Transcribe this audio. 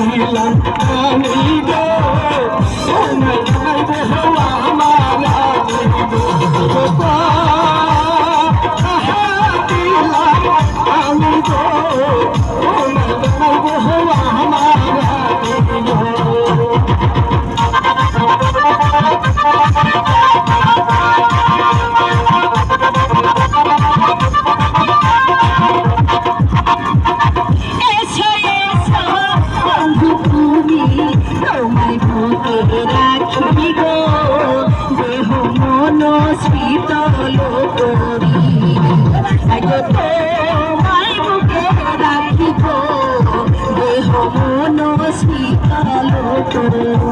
দিলাম আমি গো তোমায় চাইব তোমায় বুকে রাখি গো দেহ মন শীতল করি তোমায় বুকে রাখি গো দেহ মন শীতল করি।